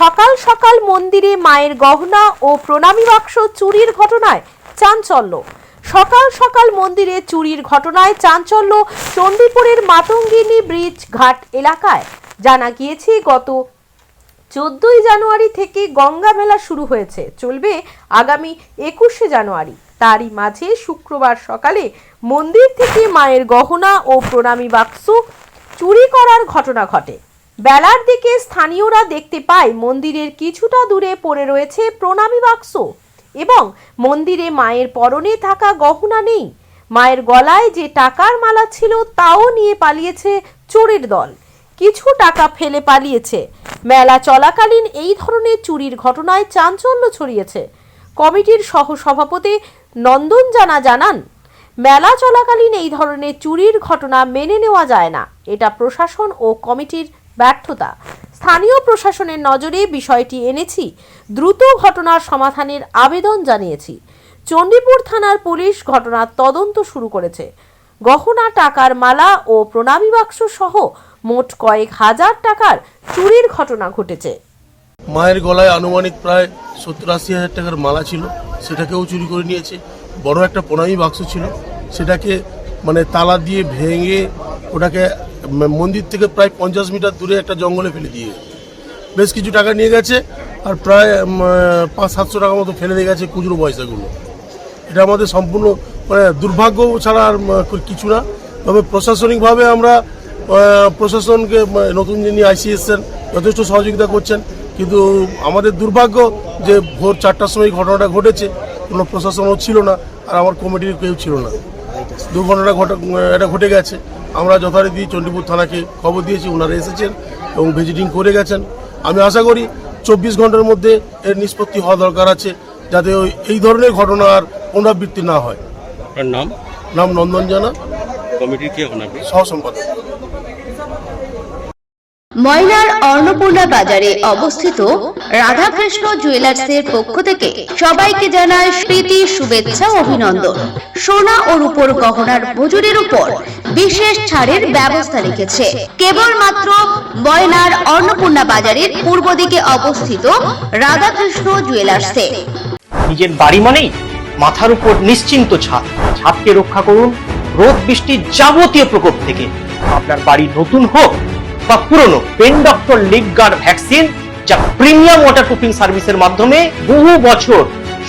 সকাল সকাল মন্দিরে মায়ের গহনা ও প্রণামী বাক্স চুরির ঘটনায় চাঞ্চল্য। সকাল সকাল মন্দিরে চুরির ঘটনায় চাঞ্চল্য চণ্ডীপুরের মাতঙ্গিনী ব্রিজ ঘাট এলাকায়। জানা গিয়েছে, গত চোদ্দই জানুয়ারি থেকে গঙ্গা মেলা শুরু হয়েছে। চলবে আগামী একুশে জানুয়ারি। তারই মাঝে শুক্রবার সকালে মন্দির থেকে মায়ের গহনা ও প্রণামী বাক্স চুরি করার ঘটনা ঘটে। বেলার দিকে স্থানীয়রা দেখতে পায় মন্দিরের কিছুটা দূরে পড়ে রয়েছে প্রণামী বাক্স এবং মন্দিরে মায়ের পরনে থাকা গহনা নেই। মায়ের গলায় যে টাকার মালা ছিল তাও নিয়ে পালিয়েছে চোরের দল। কিছু টাকা ফেলে পালিয়েছে। মেলা চলাকালীন এই ধরনের চুরির ঘটনায় চাঞ্চল্য ছড়িয়েছে। কমিটির সহ সভাপতি নন্দন জানা জানান, মেলা চলাকালীন এই ধরনের চুরির ঘটনা মেনে নেওয়া যায় না। এটা প্রশাসন ও কমিটির ব্যর্থতা। স্থানীয় প্রশাসনের নজরে বিষয়টি এনেছি। দ্রুত ঘটনার সমাধানের আবেদন জানিয়েছি। চণ্ডীপুর থানার পুলিশ ঘটনার তদন্ত শুরু করেছে। গহনা, টাকার মালা ও প্রণামী বাক্স সহ মোট কয়েক হাজার টাকার চুরির ঘটনা ঘটেছে। মায়ের গলায় আনুমানিক প্রায় সত্তর আশি হাজার টাকার মালা ছিল, সেটাকেও চুরি করে নিয়েছে। বড় একটা প্রণামী বাক্স ছিল, সেটাকে মানে তালা দিয়ে ভেঙে ওটাকে মন্দির থেকে প্রায় পঞ্চাশ মিটার দূরে একটা জঙ্গলে ফেলে দিয়ে বেশ কিছু টাকা নিয়ে গেছে আর প্রায় পাঁচ, সাতশো টাকা মতো ফেলে দিয়ে গেছে খুচরো পয়সাগুলো। এটা আমাদের সম্পূর্ণ মানে দুর্ভাগ্য ছাড়া আর কিছু না। তবে প্রশাসনিকভাবে আমরা প্রশাসনকে নতুন যিনি আইসি এসছেন, যথেষ্ট সহযোগিতা করছেন। কিন্তু আমাদের দুর্ভাগ্য যে ভোর চারটার সময় ঘটনাটা ঘটেছে, কোনো প্রশাসনও ছিল না, আর আমার কমিটির কেউ ছিল না। দুর্ঘটনা ঘটে এটা ঘটে গেছে। আমরা যথারীতি চণ্ডীপুর থানাকে খবর দিয়েছি ওনারা এসেছেন এবং ভিজিটিং করে গেছেন। আমি আশা করি চব্বিশ ঘণ্টার মধ্যে এর নিষ্পত্তি হওয়া দরকার আছে যাতে ওই এই ধরনের ঘটনা আর পুনরাবৃত্তি না হয়। নাম? নাম নন্দন জানা। কমিটির কে হন আপনি? সহ সম্পাদক ময়নার অন্নপূর্ণা বাজারে অবস্থিত রাধাকৃষ্ণ জুয়েলার্সের পক্ষ থেকে সবাইকে জানায় প্রীতি শুভেচ্ছা অভিনন্দন। সোনা ও রূপোর গহনার মজুরির উপর বিশেষ ছাড়ের ব্যবস্থা রেখেছে কেবলমাত্র ময়নার অন্নপূর্ণা বাজারের পূর্ব দিকে অবস্থিত রাধাকৃষ্ণ জুয়েলার্সে নিজের বাড়ি মানেই মাথার উপর নিশ্চিন্ত ছাদ। ছাদকে রক্ষা করুন রোদ বৃষ্টির যাবতীয় প্রকোপ থেকে। আপনার বাড়ি নতুন হোক বা পুরনো, pen doctor leak guard vaccine যা প্রিমিয়াম ওয়াটারপ্রুফিং সার্ভিসের মাধ্যমে বহু বছর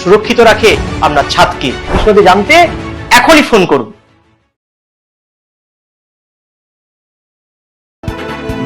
সুরক্ষিত রাখে আপনার ছাদকে। বিশদে জানতে এখনই ফোন করুন।